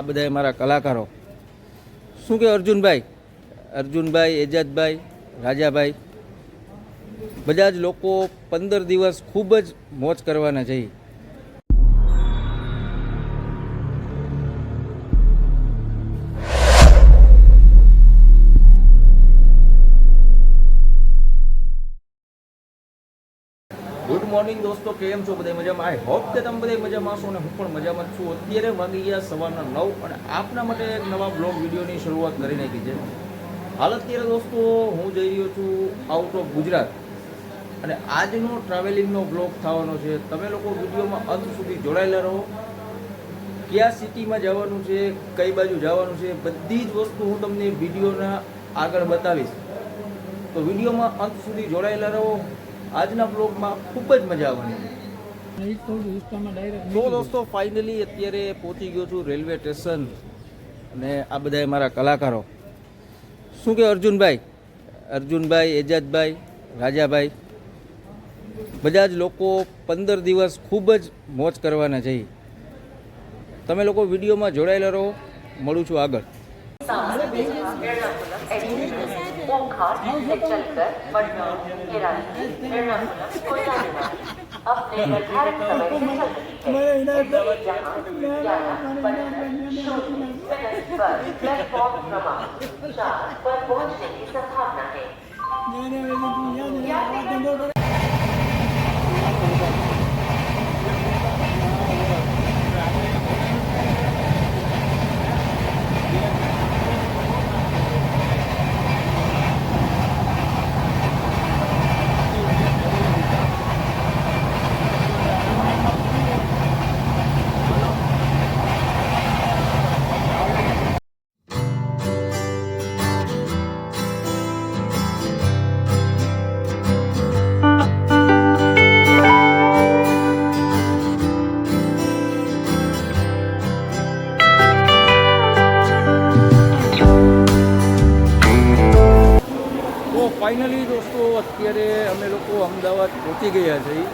આ બધા મારા કલાકારો. શું કે અર્જુનભાઈ? અર્જુનભાઈ એજાદભાઈ રાજાભાઈ. બધા જ લોકો પંદર દિવસ ખૂબ જ મોજ કરવાના છે. મોર્નિંગ દોસ્તો, કેમ છો? બધા મજામાં? આઈ હોપ કે તમે બધા મજામાં છો અને હું પણ મજામાં છું. અત્યારે વાગી ગયા સવારના નવ અને આપના માટે એક નવા બ્લોગ વિડીયોની શરૂઆત કરી નાખી છે. હાલ અત્યારે દોસ્તો, હું જઈ રહ્યો છું આઉટ ઓફ ગુજરાત. અને આજનો ટ્રાવેલિંગનો બ્લોગ થવાનો છે. તમે લોકો વિડીયોમાં અંત સુધી જોડાયેલા રહો. કયા સિટીમાં જવાનું છે, કઈ બાજુ જવાનું છે, બધી જ વસ્તુ હું તમને વિડીયોના આગળ બતાવીશ. તો વિડીયોમાં અંત સુધી જોડાયેલા રહો. આજના બ્લોગમાં ખૂબ જ મજા આવવાની તો દોસ્તો ફાઇનલી અત્યારે પહોંચી ગયો છું રેલવે સ્ટેશન અને આ બધા મારા કલાકારો. શું કે અર્જુનભાઈ? અર્જુનભાઈ એજાજભાઈ રાજાભાઈ બધા જ લોકો પંદર દિવસ ખૂબ જ મોજ કરવાના છે. તમે લોકો વિડીયોમાં જોડાયેલા રહો મળું છું આગળ. ओंकार से चलकर पटना केराली एर्नाकुलम कोयना अपने निर्धारित समय से चल रही है जहाँ ग्यारह पंद्रह शून्य मिनट पर प्लेटफॉर्म क्रमांक चार पर पहुंचने की संभावना है ફાઇનલી દોસ્તો, અત્યારે અમે લોકો અમદાવાદ પહોંચી ગયા છીએ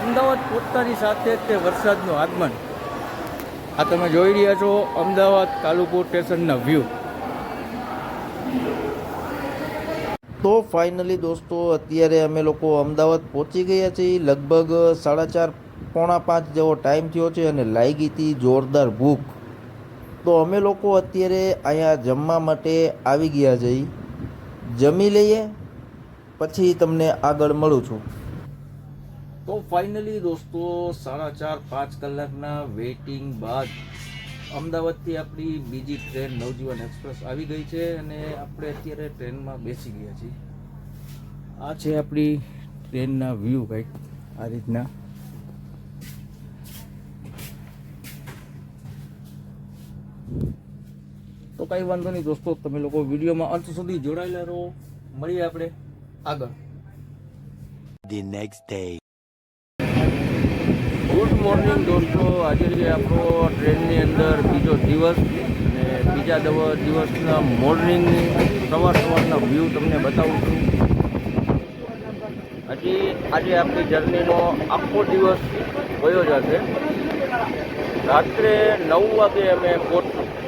અમદાવાદ પહોંચતાની સાથે જ તે વરસાદનું આગમન. આ તમે જોઈ રહ્યા છો, અમદાવાદ કાલુપુર સ્ટેશનના વ્યૂ તો ફાઇનલી દોસ્તો, અત્યારે અમે લોકો અમદાવાદ પહોંચી ગયા છીએ. લગભગ સાડા ચાર, પોણા પાંચ જેવો ટાઈમ થયો છે અને લાગી હતી જોરદાર ભૂખ. તો અમે લોકો અત્યારે અહીંયા જમવા માટે આવી ગયા છીએ. જમી લઈએ, પછી તમને આગળ મળું છું. તો ફાઇનલી દોસ્તો, સાડા ચાર, પાંચ કલાકના વેઇટિંગ બાદ અમદાવાદથી આપણી બીજી ટ્રેન નવજીવન એક્સપ્રેસ આવી ગઈ છે અને આપણે અત્યારે ટ્રેનમાં બેસી ગયા છીએ. આ છે આપણી ટ્રેનના વ્યૂ કંઈક આ રીતના. તો કઈ વાંધો નહીં દોસ્તો તમે લોકો વિડીયોમાં અંત સુધી જોડાયેલા રહો. મળીએ આપણે આગળ. The next day good morning દોસ્તો. આજે જે આપણો ટ્રેનની અંદર બીજો દિવસ અને બીજા દવ- દિવસના મોર્નિંગ સવાર સવારના વ્યૂ તમને બતાવું છું. હજી આજે આપણી જર્નીનો આખો દિવસ વયો જશે રાત્રે નવ વાગે અમે પહોંચશું.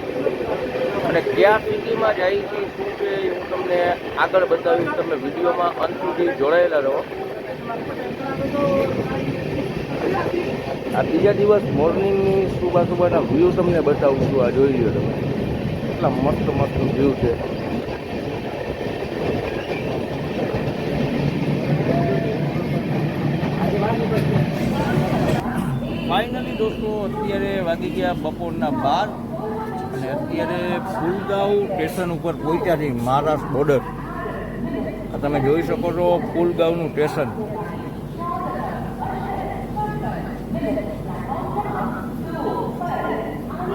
અને કયા સ્થિતિમાં જાય છે, શું છે, એ હું તમને આગળ બતાવીશ. તમે વિડીયોમાં અંત સુધી જોડાયેલા રહો. આ બીજા દિવસ મોર્નિંગની સુબા સુબાના વ્યૂ તમને બતાવું છું. આ જોઈ લો તમે. કેટલા મસ્ત મસ્ત વ્યૂ છે. ફાઇનલી દોસ્તો, અત્યારે વાગી ગયા બપોરના બાર. અત્યારે ફૂલગાંવ સ્ટેશન ઉપર પહોંચ્યા છે મહારાષ્ટ્ર બોર્ડર આ તમે જોઈ શકો છો ફૂલગાંવનું સ્ટેશન.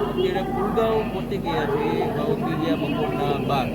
અત્યારે ફુલગાંવ પહોંચી ગયા છે વાગી ગયા બપોરના બાર.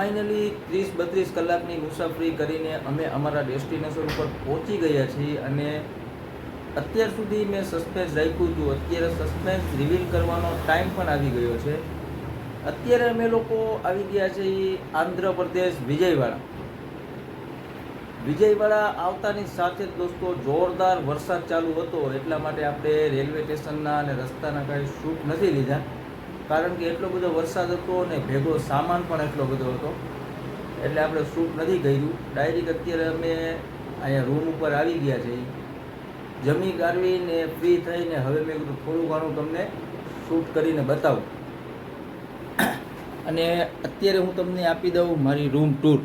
ફાઇનલી ત્રીસ, બત્રીસ કલાકની મુસાફરી કરીને અમે અમારા ડેસ્ટિનેશન ઉપર પહોંચી ગયા છીએ અને અત્યાર સુધી મેં સસ્પેન્સ રાખ્યું હતું. અત્યારે સસ્પેન્સ રિવીલ કરવાનો ટાઈમ પણ આવી ગયો છે. અત્યારે અમે લોકો આવી ગયા છે ઈ આંધ્રપ્રદેશ, વિજયવાડા. વિજયવાડા આવતાની સાથે જ દોસ્તો જોરદાર વરસાદ ચાલુ હતો. એટલા માટે આપણે રેલવે સ્ટેશનના અને રસ્તાના કાંઈ શૂટ નથી લીધા. કારણ કે એટલો બધો વરસાદ હતો અને ભેગો સામાન પણ એટલો બધો હતો, એટલે આપણે શૂટ નથી કર્યું. ડાયરેક્ટ અત્યારે અમે અહીંયા રૂમ ઉપર આવી ગયા છે. જમી ગાળવીને ફ્રી થઈને હવે મેં કીધું થોડું ઘણું તમને શૂટ કરીને બતાવું. અને અત્યારે હું તમને આપી દઉં મારી રૂમ ટૂર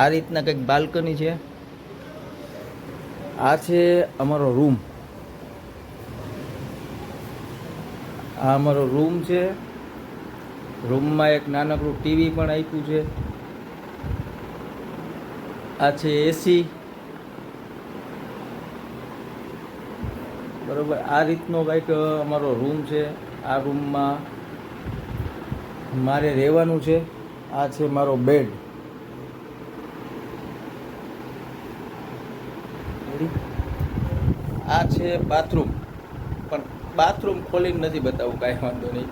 આ રીતના કંઈક બાલ્કની છે. આ છે અમારો રૂમ આ અમારો રૂમ છે. રૂમમાં એક નાનકડું ટીવી પણ આપ્યું છે. આ છે એસી બરોબર, આ રીતનો કંઈક અમારો રૂમ છે. આ રૂમમાં મારે રહેવાનું છે. આ છે મારો બેડ આ છે બાથરૂમ બાથરૂમ ખોલીને નથી બતાવું કાંઈ વાંધો નહીં.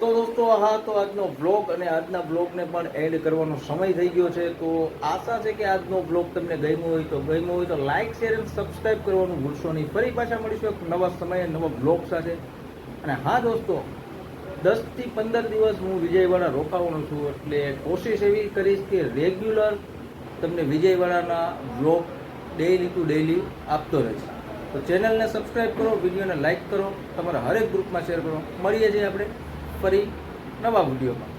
તો દોસ્તો હા તો આજનો બ્લોગ અને આજના બ્લોગને પણ એડ કરવાનો સમય થઈ ગયો છે. તો આશા છે કે આજનો બ્લોગ તમને ગમ્યો હોય તો ગમ્યો હોય તો લાઇક શેર અને સબસ્ક્રાઈબ કરવાનું ભૂલશો નહીં. ફરી પાછા મળીશું એક નવા સમયે, નવા બ્લોગ સાથે. અને હા દોસ્તો, દસથી પંદર દિવસ હું વિજયવાડા રોકાવાનો છું. એટલે કોશિશ એવી કરીશ કે રેગ્યુલર તમને વિજયવાડાના બ્લોગ ડેઇલી ટુ ડેઇલી આપતો રહીશ. તો ચેનલને સબસ્ક્રાઈબ કરો, વિડીયોને લાઇક કરો, તમારા હરેક ગ્રુપમાં શેર કરો. મળીએ છીએ આપણે ફરી નવા વિડીયોમાં.